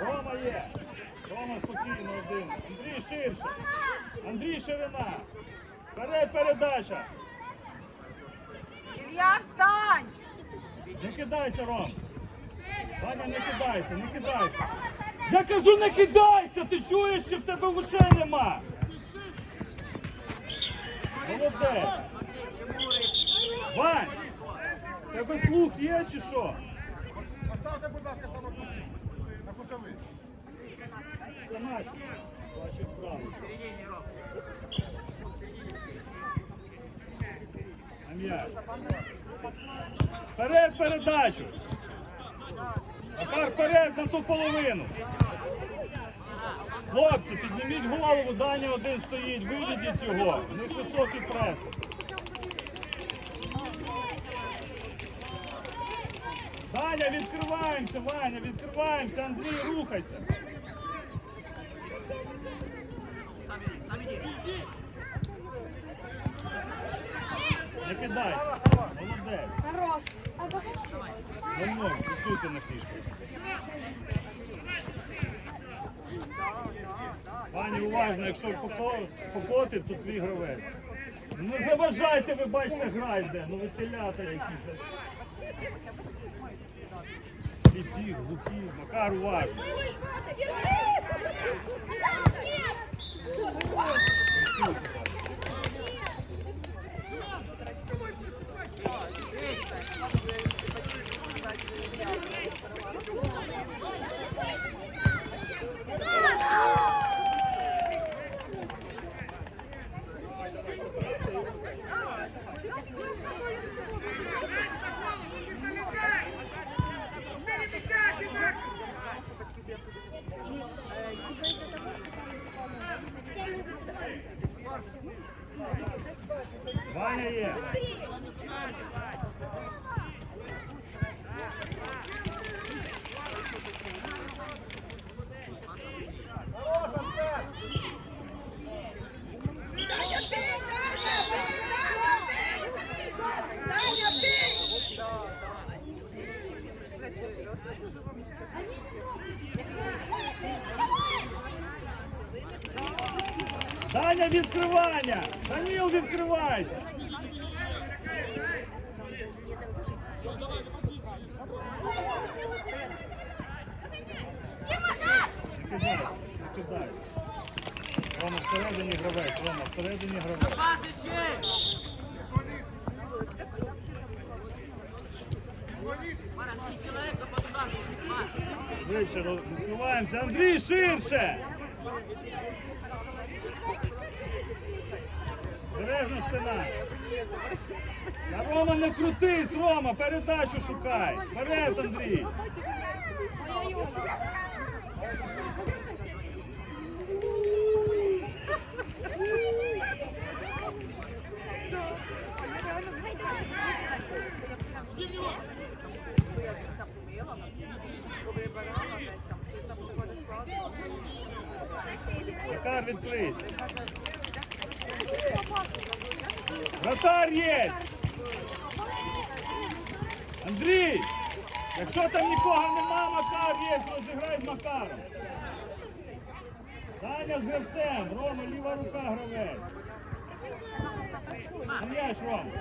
Рома є. Рома спокійно один. Андрій. Андрій ширина. Вперед передача. Ілля, встань! Не кидайся, Ром. Ваня, не кидайся, не кидайся. Я кажу, не кидайся! Ти чуєш, що в тебе гушей нема? Молодець. Вань, тебе слух є чи що? Поставте, будь ласка, там одну на кутовий. Це наші. Ваші вправи. На м'яч. Вперед передачу. Макар вперед на ту половину. Хлопці, підніміть голову, Даня один стоїть, виведіть його. У них високий прес. Даня, відкриваємося, Ваня, відкриваємося, Андрій, рухайся. Не кидайся. Молодець. Хорош. Давно, фіксуйте на фішку. Пані, уважно, якщо поко- покотить, то твій гравець. Ну, Не заважайте, ви бачите, гра йде. Ну ви телята якісь. Сліпі, глухі, Макар, уважно. Ваня Thank you. Даня, відкривання! Даніл, відкривайся! Кидай. Рома, всередині гравець, Рома, всередині гравець. Швидше роз- Андрій, ширше! Рома, не крутись, Рома, передачу шукай. Вперед, Андрій. Макар, відкрийся. Вратар є! Андрій! Якщо там нікого нема, Макар є, розіграй з Макаром. Саня з гравцем, Рома, ліва рука гравець. М'яч, Ром.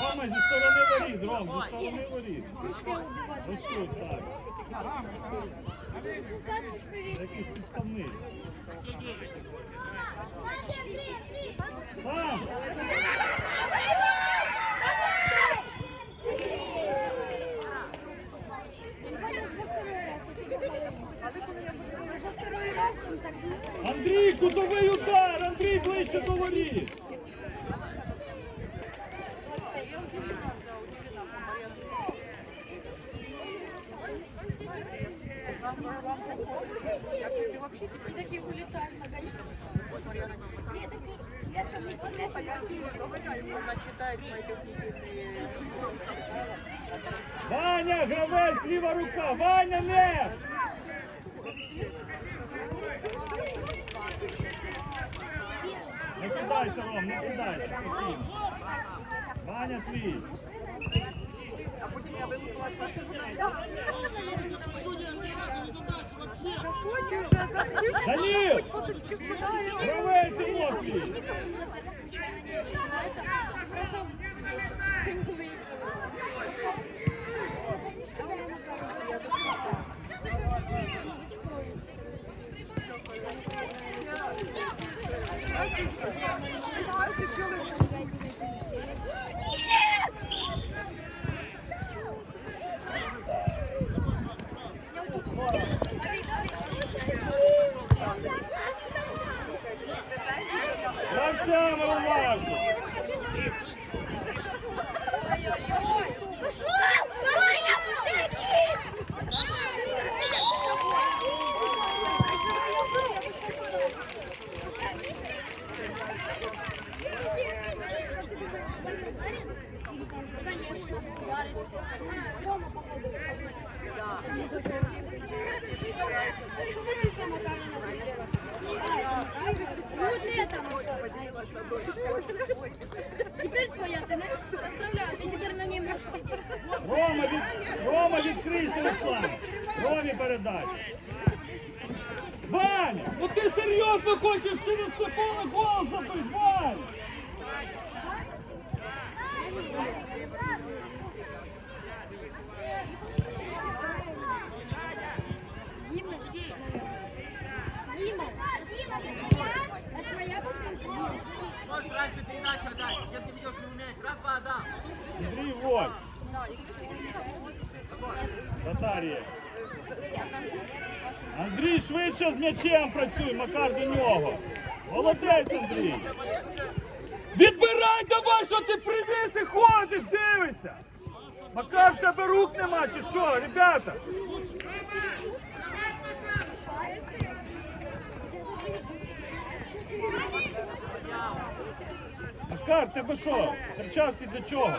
Рома зі сторони воріт, Ром, зі сторони воріт. Ось тут, так. Якийсь підставний. Сам! Андрій, кутовий удар! Андрій ближче до воріт! Ваня, гравець, ліва рука! Ваня, не! Не кидайся, Ром, не кидайся. спокійно. Ваня твій. Данил! Гравець, Тимофій! Никому на Это случайно не это просто Гравцям Рома, від... Рома відкрийся, Руслан! Ромі передай! Ваня, ну ти серйозно хочеш через це поле гол забити, Вань! Татарія! Андрій швидше з м'ячем працюй, Макар до нього! Молодець, Андрій! Відбирай давай, що ти привіз і ходиш, дивишся! Макар, в тебе рук нема, чи що, ребята? Макар, тебе що? Кричав ти для чого?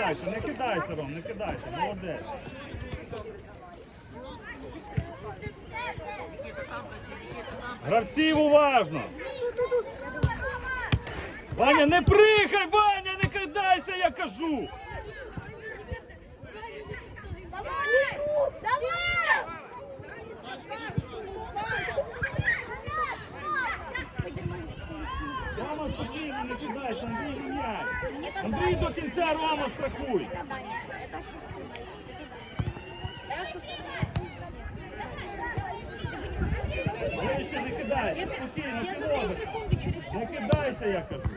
Кидайся, не кидайся, Ром, не кидайся, молодець. Гравців уважно. Ваня, не прихай, Ваня, не кидайся, я кажу. Давай! Давай! Рома, спокійно, не кидайся, Андрій міняй. Андрій до кінця Рома страхуй. Это шестый. Я шестый. Вище не кидайся, спокійно, Я все за три добре. секунды через Не секунду. кидайся, я кажу.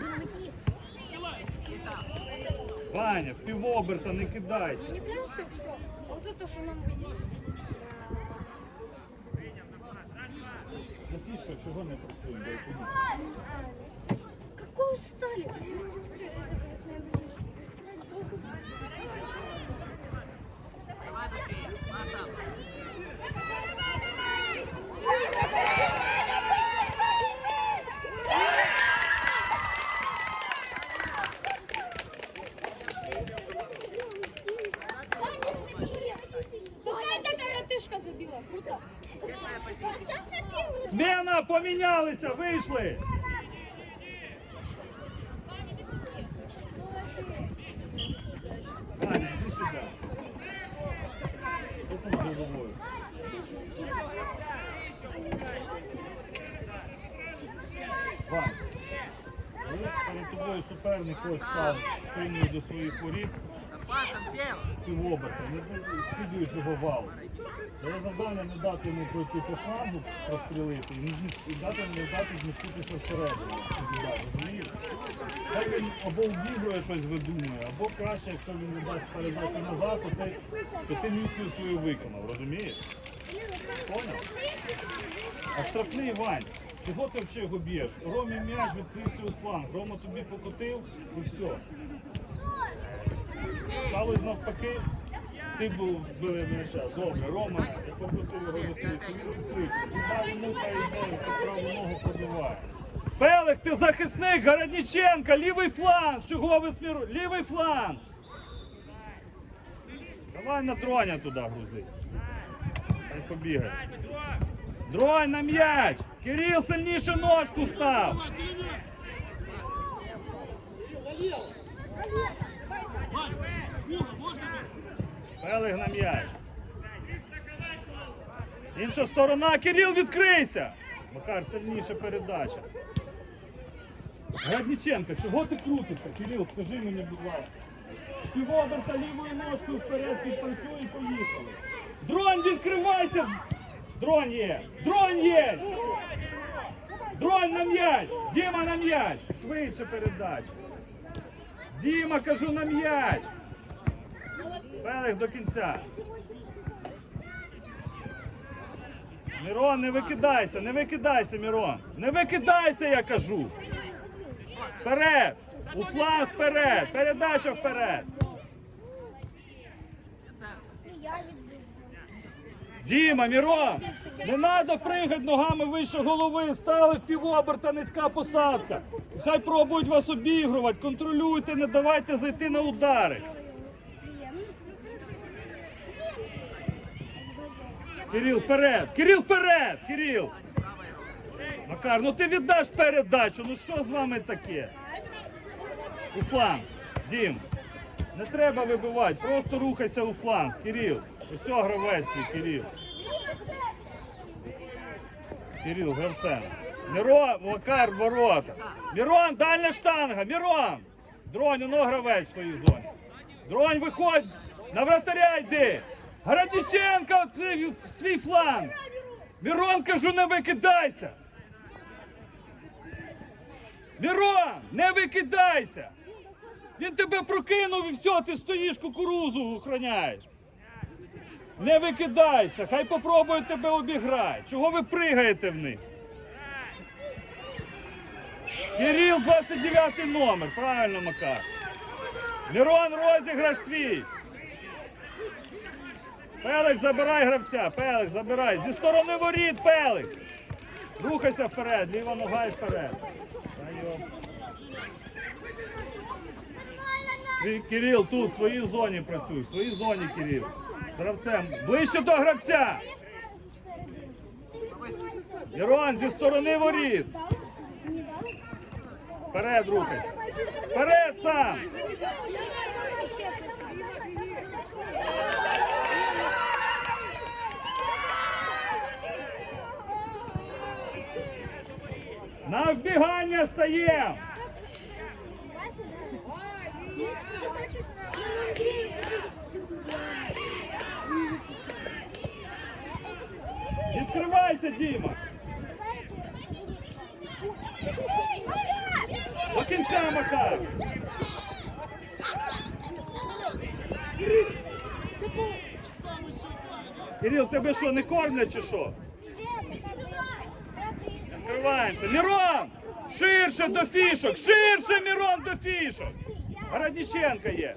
Ваня, в півоберта не кидайся. Не прям все, все. Вот это, что нам выйдет. На фішках чого не працюємо, дай поміть. Какой устали? Смена, помінялися, вийшли. Ваня, іди сюди. Що там з головою? Вань, коли перед тобою суперник ось став спиною до своїх воріт, Пас пасом, сел. Півоберта, не скидуєш його вал. Твоє завдання не дати йому пройти по флангу, прострілити, і, дати не дати зміститися всередину. Розумієш? Хай він або обігрує щось видумує, або краще, якщо він не дасть передачу назад, то ти, то ти місію свою виконав, розумієш? Поняв? А штрафний Вань, чого ти взагалі його б'єш? Ромі м'яч відкрився у фланг, Рома тобі покотив і все. Сталося навпаки, ти був м'яча. Добре, Рома, я попросив його праву ногу пробиває. Пелик, ти захисник, Городниченка, лівий фланг, чого ви сміру? Лівий фланг. Давай на дроня туди грузи. Хай побігає. Дронь на м'яч! Кирил сильніше ножку став! Пелих на м'яч. Інша сторона, Кирил відкрийся! Макар, сильніша передача. Градніченко, чого ти крутишся? Кирил, скажи мені, будь ласка. Півоберта лівою ножкою вперед підпрацюй і поїхали. Дронь, відкривайся! Дрон є! Дрон є! Дрон на м'яч! Діма на м'яч! Швидше передача. Діма, кажу на м'яч! Пелих до кінця. Мирон, не викидайся, не викидайся, Мирон. Не викидайся, я кажу. Вперед! У вперед! Передача вперед! Діма, Мірон! Не треба пригати ногами вище голови, стали в півоберта, низька посадка. Хай пробують вас обігрувати, контролюйте, не давайте зайти на удари. Кирил, вперед! Кирил, вперед! Кирил! Макар, ну ти віддаш передачу, ну що з вами таке? У фланг. Дім, не треба вибивати, просто рухайся у фланг. Кирил, усе гравець твій, Кирил. Кирил, гравцем. Мирон, Макар, ворота. Мирон, дальня штанга, Мирон! Дронь, ну гравець в твоїй зоні. Дронь, виходь, на вратаря йди. Городниченко, в свій фланг. Мирон, кажу, не викидайся. Мирон, не викидайся. Він тебе прокинув і все, ти стоїш кукурузу охороняєш. Не викидайся, хай попробують тебе обіграти. Чого ви пригаєте в них? Кирил, 29 номер, правильно, Макар. Мирон, розіграш твій. Пелик, забирай гравця, Пелик, забирай. Зі сторони воріт, Пелик. Рухайся вперед, ліва нога і вперед. Кирил, тут в своїй зоні працюй, в своїй зоні, Кирил. Гравцем. Ближче до гравця. Мирон, зі сторони воріт. Вперед рухайся. Вперед сам. На вбігання стаємо. Відкривайся, Діма. До кінця, Макар. Кирил, тебе що, не кормлять чи що? Відкриваємося. Мірон! Ширше до фішок! Ширше, Мірон, до фішок! Городниченко є.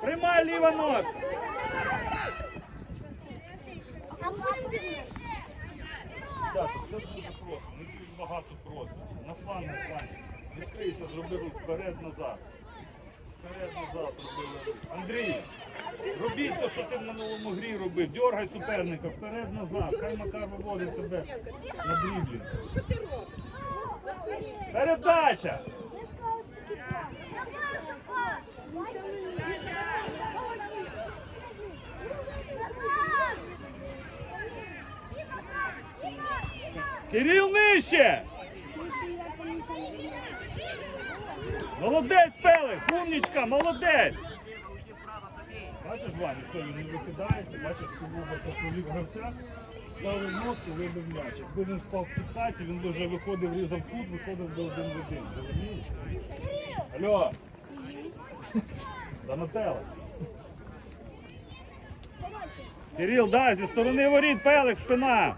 Приймай ліва ножка. Так, це дуже просто. Не дуже багато просто. На фланг, на фланг. Відкрийся, зроби рух вперед-назад. Вперед-назад зроби рух. Андрій, робіть те, що ти в минулому грі робив. Дергай суперника вперед-назад. Хай Макар виводить тебе на дріблінг. Що ти робиш? Передача! Кирил нижче! Молодець, Пелих! Умнічка, молодець! Бачиш, Ваня, все, він викидається, бачиш, побув повів гравця, ставив ножку, вибив м'яч. Якби він впав в підкаті, він вже виходив, різав кут, виходив до один в один. Розумієш? Алло! Донателло. Кирил, дай, зі сторони воріт, пелик, спина.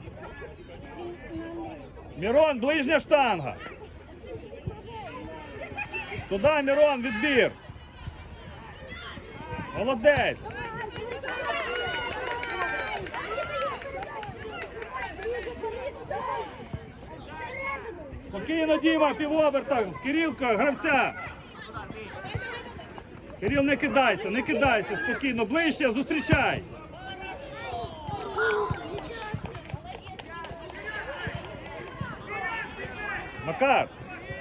Мірон, ближня штанга. Туди, Мірон, відбір. Молодець. Спокійно, Діма, півоберта. Кирилка, гравця. Кирил, не кидайся, не кидайся, спокійно, ближче, зустрічай. Макар,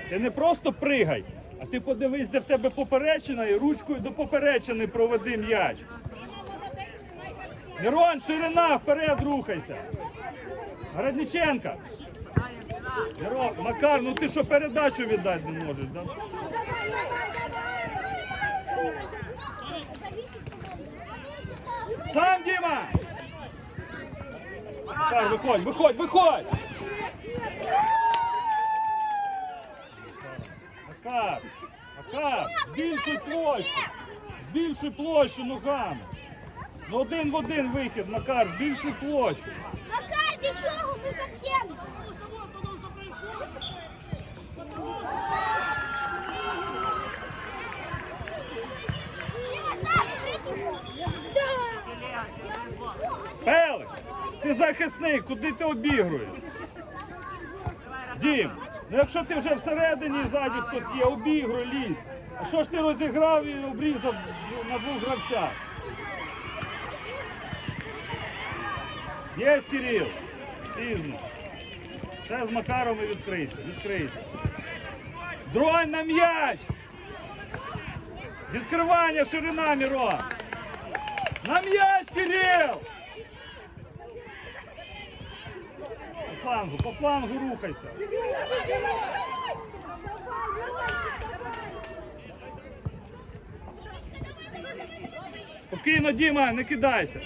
ти не просто пригай, ти подивись, де в тебе поперечина і ручкою до поперечини проведи м'яч. Мирон, ширина, вперед рухайся. Городниченка. Мирон, Макар, ну ти що передачу віддати не можеш, да? Сам Діма! Макар, виходь, виходь, виходь! Макар, Макар, збільшуй площу, збільшуй площу ногами. Ну один в один вихід, Макар, збільшуй площу. Макар, нічого, ми заб'ємо. Пелик, ти захисник, куди ти обігруєш? Дім, ну якщо ти вже всередині і ззаді хтось є, обігруй, лізь. Що ж ти розіграв і обрізав на двох гравцях? Є, Кирил. Пізно. Ще з Макаром і відкрийся, відкрийся. Дронь на м'яч! Відкривання ширина, Мірон! На м'яч, Кирил! По флангу, по флангу рухайся. Спокійно, Діма, не кидайся.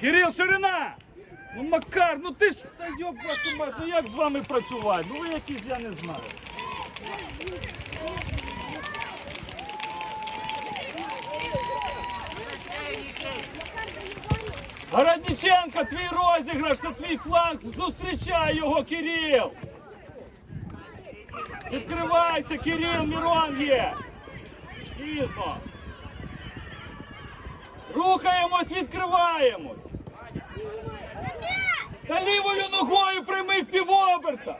Кирил, ширина! Ну, Макар, ну ти ж та йоб вашу мать, ну як з вами працювати? Ну ви якісь, я не знаю. Городниченко, твій розіграш, це твій фланг, зустрічай його, Кирил! Відкривайся, Кирил, Мірон є! Пізно! Рухаємось, відкриваємось! Та лівою ногою прийми в півоберта!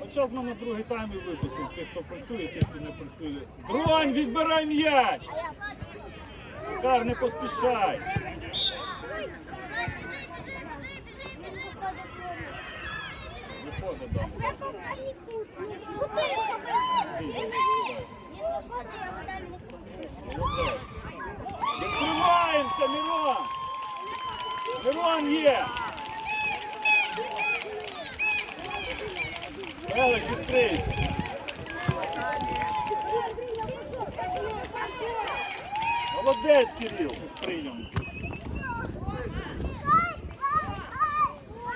От зараз на другий тайм і випустимо тих, хто працює, тих, хто не працює. Бронь, відбирай м'яч! Кар, не поспішай! Виходить, дам. Відкриваємося, Мирон! Мирон є! Елек, відкрийся! Молодець, Кирил, прийом.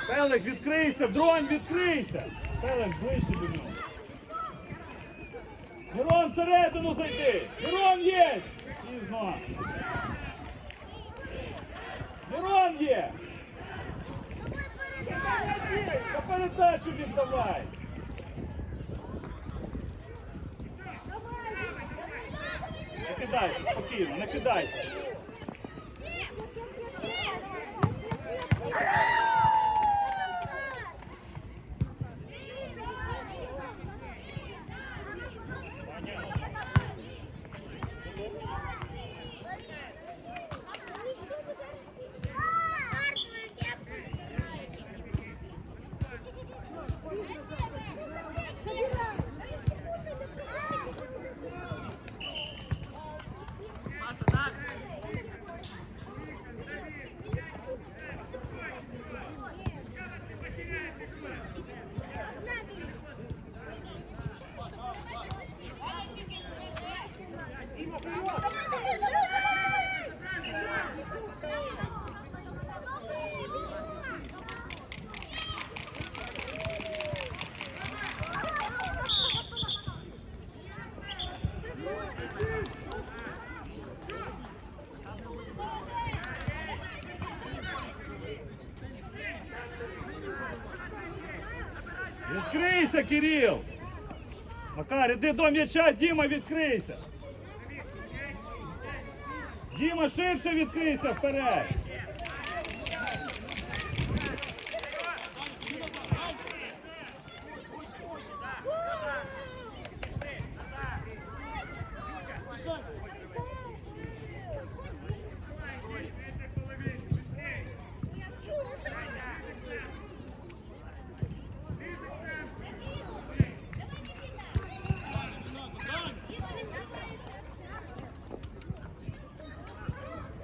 Пелик, відкрийся, дронь, відкрийся! Пелик, ближче до нього. Мирон всередину зайди! Мирон є! Пізно! Мирон є! Та передачу віддавай! Не кидайся, спокійно, не кидайся. Паса, так? Відкрийся, Кирил! Макар, іди до м'яча, Діма, відкрийся! Діма, ширше відкрийся вперед!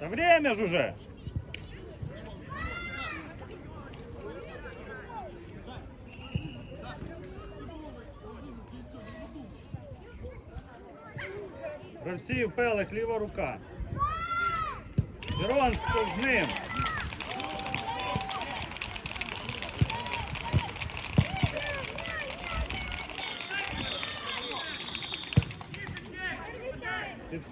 Та время ж уже! Гравців, пелик, ліва рука. Мирон з ним.